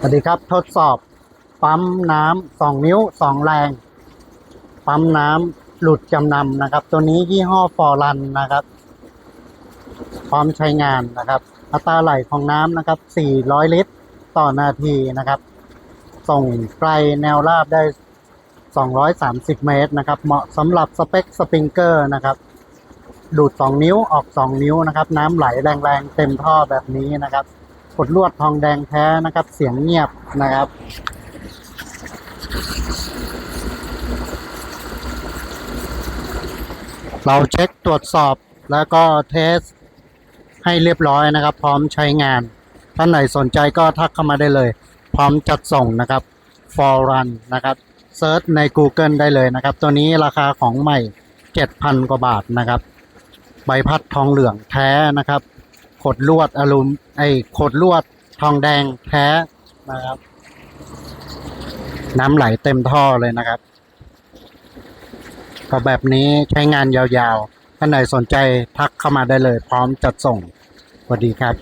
สวัสดีครับทดสอบ ปั๊มน้ำสองนิ้วสองแรง ปั๊มน้ำหลุดจำนำนะครับ ตัวนี้ยี่ห้อฟอรันนะครับ พร้อมใช้งานนะครับ อัตราไหลของน้ำนะครับ 400 ลิตรต่อนาทีนะครับ ส่งไกลแนวราบได้ 230 เมตรนะครับ เหมาะสำหรับสเปคสปริงเกอร์นะครับดูด 2 นิ้วออก 2 นิ้วนะครับ น้ำไหลแรงๆ เต็มท่อแบบนี้นะครับ ดลวดทองแดงแท้นะครับ เสียงเงียบนะครับ เราเช็คตรวจสอบแล้วก็เทสให้เรียบร้อยนะครับ พร้อมใช้งาน ท่านไหนสนใจก็ทักเข้ามาได้เลย พร้อมจัดส่งนะครับ for run นะครับเซิร์ชใน Google ได้เลยนะครับ ตัวนี้ราคาของใหม่ 7,000 กว่าบาทนะครับ ใบพัดทองเหลืองแท้นะครับ ขดลวดอลูมไอขดลวดทองแดงแท้นะครับ น้ำไหลเต็มท่อเลยนะครับก็แบบนี้ใช้งานยาวๆ ท่านไหนสนใจทักเข้ามาได้เลย พร้อมจัดส่งสวัสดีครับ